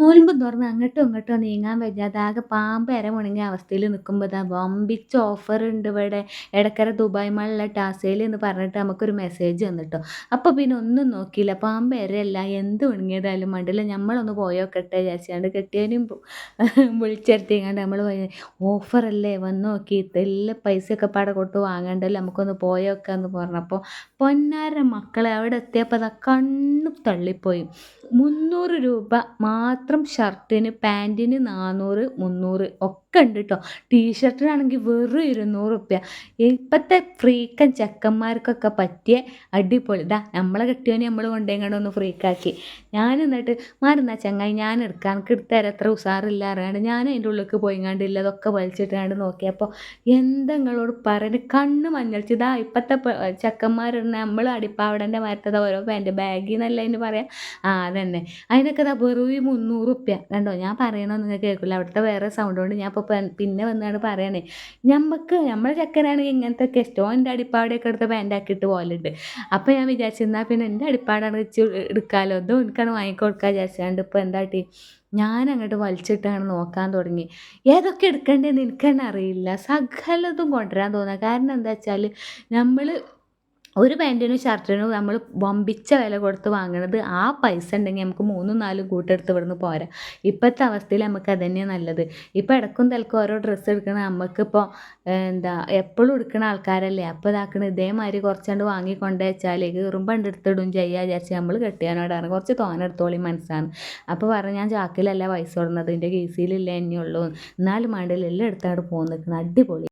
നോലുമ്പ് തുറന്ന് അങ്ങോട്ടും ഇങ്ങോട്ടും നീങ്ങാൻ വയ്യാതെ ആകെ പാമ്പ് ഇര മുണങ്ങിയ അവസ്ഥയിൽ നിൽക്കുമ്പോൾ ഇതാ വമ്പിച്ച ഓഫർ ഉണ്ട് ഇവിടെ. ഇടക്കര ദുബായ് മള്ള ടാസയിൽ എന്ന് പറഞ്ഞിട്ട് നമുക്കൊരു മെസ്സേജ് വന്നിട്ടോ. അപ്പോൾ പിന്നെ ഒന്നും നോക്കിയില്ല. പാമ്പ് ഇരയല്ല എന്ത് ഉണങ്ങിയതായാലും മണ്ടില്ല നമ്മളൊന്ന് പോയോക്കട്ടെ വിചാരിച്ചാണ്ട് കെട്ടിയവനും വിളിച്ചെടുത്തിങ്ങാണ്ട് നമ്മൾ ഓഫറല്ലേ വന്ന് നോക്കി. എല്ലാ പൈസയൊക്കെ പാടെ കൊടുത്ത് വാങ്ങണ്ടല്ലോ? നമുക്കൊന്ന് പോയോക്കാന്ന് പറഞ്ഞപ്പോൾ പൊന്നാര മക്കളെ അവിടെ എത്തിയപ്പോൾ അതാ കണ്ണു തള്ളിപ്പോയി. മുന്നൂറ് രൂപ മാത്രം ഷർട്ടിന് പാന്റിന് നാനൂറ് മുന്നൂറ് ഒക്കെ ഉണ്ട് കേട്ടോ ടീഷർട്ടിനാണെങ്കിൽ വെറും ഇരുന്നൂറ് റുപ്യ. ഇപ്പോഴത്തെ ഫ്രീക്കൻ ചെക്കന്മാർക്കൊക്കെ പറ്റിയ അടിപൊളി. ഇതാ നമ്മളെ കെട്ടിയോനെ നമ്മൾ കൊണ്ടുപോയി ഒന്ന് ഫ്രീക്കാക്കി ഞാൻ എന്നിട്ട് മാറുന്ന ചങ്ങായി ഞാൻ എടുക്കാൻ എനിക്ക് എടുത്തരാം എത്ര ഉസാറില്ല അറിയാണ്ട് ഞാൻ അതിന്റെ ഉള്ളിലേക്ക് പോയിങ്ങാണ്ട് ഇല്ലതൊക്കെ വലിച്ചിട്ടാണ്ട് നോക്കിയപ്പോൾ എന്താ നിങ്ങളോട് പറയുന്നത് കണ്ണ് മഞ്ഞളിച്ച്. ഇതാ ഇപ്പോഴത്തെ ചെക്കന്മാരിടുന്ന നമ്മൾ അടിപ്പാവടന്റെ മരത്തത് ഓരോ പാന്റ് ബാഗിൽ നിന്നല്ല അതിന് പറയാം? ആ അതന്നെ. അതിനൊക്കെ ഇതാ വെറും മുന്നൂറ് റുപ്യ കണ്ടോ? ഞാൻ പറയണമെന്ന് നിങ്ങൾക്ക് കേൾക്കില്ല അവിടുത്തെ വേറെ സൗണ്ട് കൊണ്ട് ഞാൻ ഇപ്പോൾ പിന്നെ വന്നാണ് പറയണേ. നമുക്ക് നമ്മളെ ചെക്കനാണെങ്കിൽ ഇങ്ങനത്തെ ഒക്കെ ഇഷ്ടം എന്റെ അടിപ്പാടൊക്കെ എടുത്ത് പാന്റാക്കിയിട്ട് പോലുണ്ട് അപ്പോൾ ഞാൻ വിചാരിച്ചിരുന്നാൽ പിന്നെ എന്റെ അടിപ്പാടാണ് വെച്ച് എടുക്കാമല്ലോ ഇതും എനിക്കാണ് വാങ്ങിക്കൊടുക്കാൻ വിചാരിച്ചാണ്ട് ഇപ്പോൾ എന്താട്ടി? ഞാൻ അങ്ങോട്ട് വലിച്ചിട്ടാണ് നോക്കാൻ തുടങ്ങി. ഏതൊക്കെ എടുക്കേണ്ടതെന്ന് എനിക്കെന്നെ അറിയില്ല. സകലതും കൊണ്ടുവരാൻ തോന്നുക കാരണം എന്താ വെച്ചാൽ നമ്മൾ ഒരു പാന്റിനും ഷർട്ടിനും നമ്മൾ വമ്പിച്ച വില കൊടുത്ത് വാങ്ങണത് ആ പൈസ ഉണ്ടെങ്കിൽ നമുക്ക് മൂന്നും നാലും കൂട്ടെടുത്ത് ഇവിടുന്ന് പോരാ. ഇപ്പോഴത്തെ അവസ്ഥയിൽ നമുക്ക് അത് തന്നെയാണ് നല്ലത്. ഇപ്പോൾ ഇടക്കും തലക്കും ഓരോ ഡ്രസ്സ് എടുക്കണ നമുക്കിപ്പോൾ എന്താ എപ്പോഴും എടുക്കുന്ന ആൾക്കാരല്ലേ? അപ്പോൾ ഇതാക്കണ ഇതേമാതിരി കുറച്ചുകൊണ്ട് വാങ്ങിക്കൊണ്ട് വെച്ചാൽ വെച്ചാൽ കീറുമ്പണ്ട് എടുത്തിടും ചെയ്യുക വിചാരിച്ച് നമ്മൾ കെട്ടിയാനോടാണ് കുറച്ച് തോനെടുത്തോളി മനസ്സാണ്. അപ്പോൾ പറഞ്ഞു ഞാൻ ചാക്കിലല്ല പൈസ കൊടുക്കുന്നത് എന്റെ കീസിലില്ല എന്നെയുള്ളൂ എന്നാലും വേണ്ടില്ല എല്ലാം എടുത്തങ്ങോട്ട് പോകുന്നു നിൽക്കണം. അടിപൊളി.